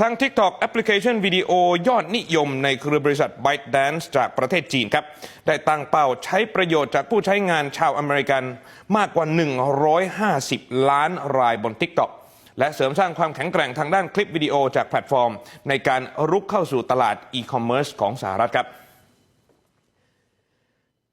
ทาง TikTok แอปพลิเคชันวิดีโอยอดนิยมในเครือบริษัท ByteDance จากประเทศจีนครับ ได้ตั้งเป้าใช้ประโยชน์จากผู้ใช้งานชาวอเมริกันมากกว่า 150 ล้านรายบน TikTok และเสริมสร้างความแข็งแกร่งทางด้านคลิปวิดีโอจากแพลตฟอร์ม ในการรุกเข้าสู่ตลาดอีคอมเมิร์ซของสหรัฐครับ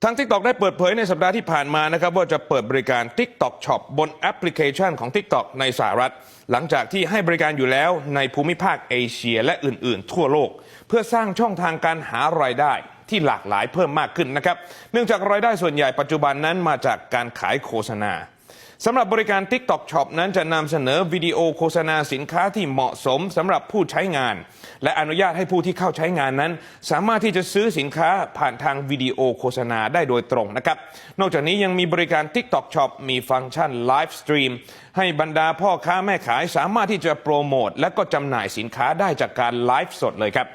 ทาง TikTok ได้เปิดเผยในสัปดาห์ที่ผ่านมานะครับว่าจะเปิดบริการ TikTok Shop บนแอปพลิเคชันของ TikTok ในสหรัฐ หลังจากที่ให้บริการอยู่แล้วในภูมิภาคเอเชียและอื่น ๆ ทั่วโลก เพื่อสร้างช่องทางการหารายได้ที่หลากหลายเพิ่มมากขึ้นนะครับ เนื่องจากรายได้ส่วนใหญ่ปัจจุบันนั้นมาจากการขายโฆษณา สำหรับบริการ TikTok Shop นั้นจะนำเสนอวิดีโอโฆษณาสินค้าที่เหมาะสมสำหรับผู้ใช้งาน และอนุญาตให้ผู้ที่เข้าใช้งานนั้น สามารถที่จะซื้อสินค้าผ่านทางวิดีโอโฆษณาได้โดยตรงนะครับ นอกจากนี้ยังมีบริการ TikTok Shop มีฟังก์ชันไลฟ์สตรีมให้บรรดาพ่อค้าแม่ขายสามารถที่จะโปรโมทและก็จำหน่ายสินค้าได้จากการไลฟ์สดเลยครับ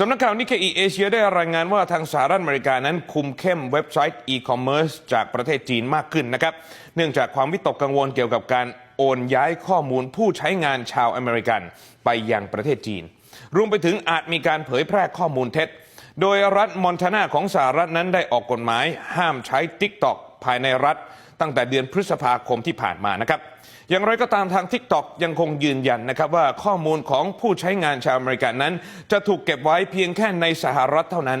สำนักข่าวนิเคอีเอเชียได้รายงานว่าทางสหรัฐอเมริกานั้นคุมเข้มเว็บไซต์อีคอมเมิร์ซจากประเทศจีนมากขึ้นนะครับ เนื่องจากความวิตกกังวลเกี่ยวกับการโอนย้ายข้อมูลผู้ใช้งานชาวอเมริกัน ไปยังประเทศจีน รวมไปถึงอาจมีการเผยแพร่ข้อมูลเท็จ โดยรัฐมอนทานาของสหรัฐนั้นได้ออกกฎหมาย ห้ามใช้ TikTok ภายในรัฐ ตั้งแต่เดือนพฤษภาคมที่ผ่านมานะครับอย่างไรก็ตามทาง TikTok ยังคงยืนยันนะครับว่าข้อมูลของผู้ใช้งานชาวอเมริกันนั้น จะถูกเก็บไว้เพียงแค่ในสหรัฐเท่านั้น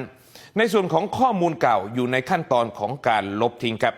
ในส่วนของข้อมูลเก่าอยู่ในขั้นตอนของการลบทิ้งครับ